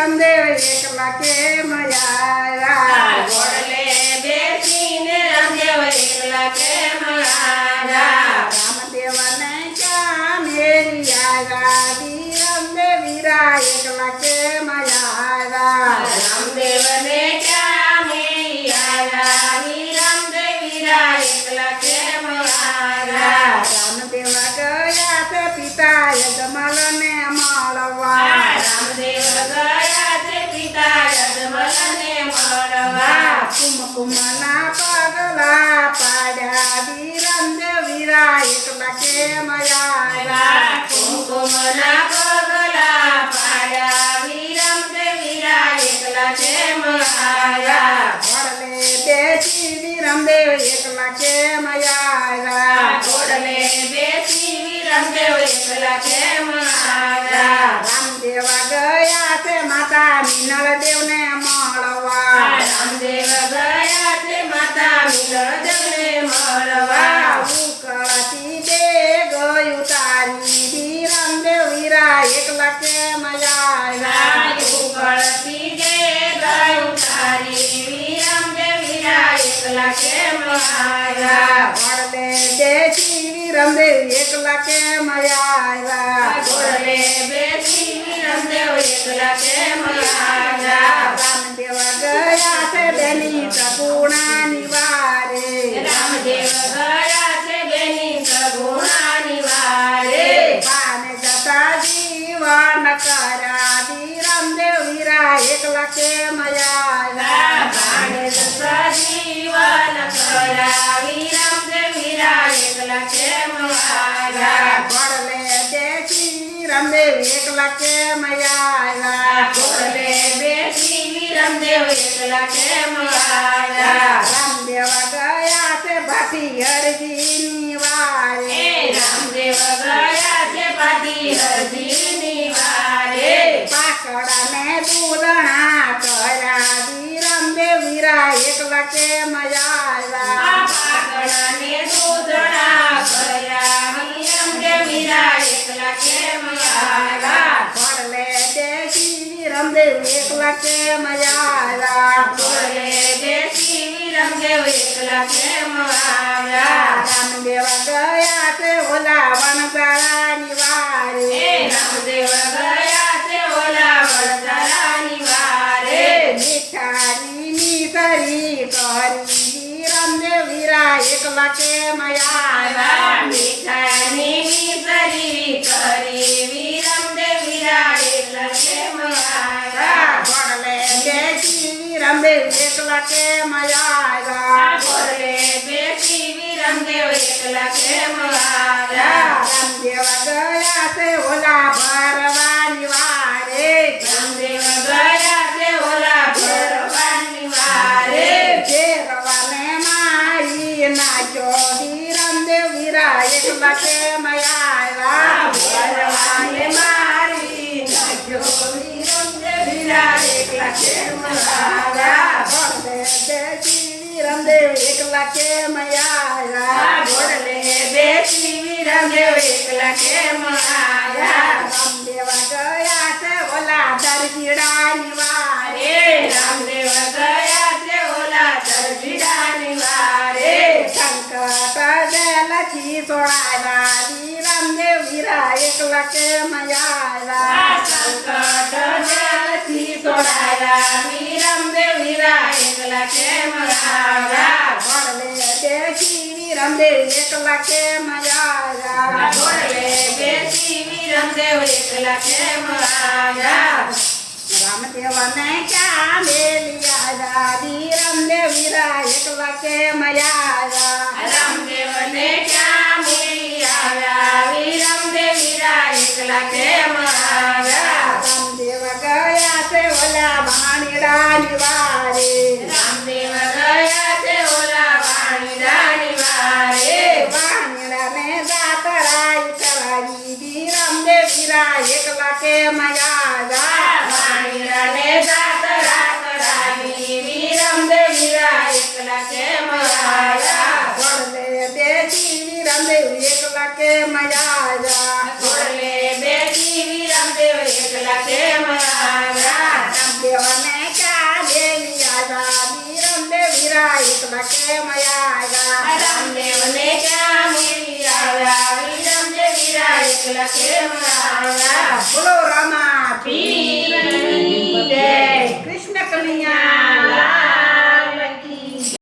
ತಂದೇವ ಏಕಲಕ್ಕೆ ಮಯಾರ ಕೊಡಲೆ ಬೇಕಿನ ಅಂದೇವ ಏಕಲಕ್ಕೆ ಮಯಾರ ರಾಮದೇವನ ಚಾನೇರಿಯಾಗಾದಿ ಅಂದೆ ವೀರ ಏಕಲಕ್ಕೆ ಮಯ કુમકુમના પગલા પાડ્યા વિરંદ વીરા એકલા કેમ આવ્યા કુમકુમના પગલા પાડ્યા વિરંદ વીરા એકલા કેમ આવ્યા વડલે બેસી વિરમદેવ એકલા કેમ આવ્યા ઘોડલે બેસી વિરમદેવ એકલા કેમ આવ્યા વીરા એકલા કેમ આવ્યા વડલે બેસી વિરમદેવ એકલા કેમ આવ્યા વીરા એકલા કેમ આવ્યા વડલે બેસી વિરમદેવ એકલા કેમ આવ્યા રામદેવ ગયા છે ભાટી હરજીની વારે રામદેવ ગયા છે પાટી હરજીની વારે. પાકડાને દૂધણા કર્યા કેમ આવ્યા પાકડાને દૂધણા કર્યા એકલા વડલે બેસી વિરમદેવ એકલા કેમ આવ્યા ઘોડલે બેસી વિરમદેવ એકલા કેમ આવ્યા રામદેવ ગયા તે ઓલા વનચારાની વારે વીરા એકલા કેમ આવ્યા આવ્યા મીઠાની મીસરી કરી વિરમદેવ વીરા એકલા કેમ આવ્યા વડલે બેસી વિરમદેવ એકલા કેમ Mira, mira, mira, mira, mira, mira, mira, બેસી વિરમદેવ એકલા કેમ આવ્યા ઘોડલે બેસી વિરમદેવ એકલા કેમ આવ્યા રામદેવને ક્યાં મેલી આવ્યા વિરમદેવ વીરા એકલા કેમ આવ્યા રામદેવને ક્યાં મેળી આવ્યા વિરમદેવ વીરા એકલા કેમ આવ્યા રામદેવ ગયા છે ઓલા વાણીડાની વારે વીરા આવ્યા વાણીડાને દાતરા કરાવી વિરમદેવ વીરા એકલા આવ્યા વડલે બેસી વિરમદેવ એકલા કેમ આવ્યા ઘોડલે બેસી વિરમદેવ એકલા કેમ આવ્યા રામદેવને ક્યાં દેવી આવ્યા વિરમદેવ વીરા એકલા વિરમદેવ વીરા એકલા કેમ આવ્યા లక్ష్మణ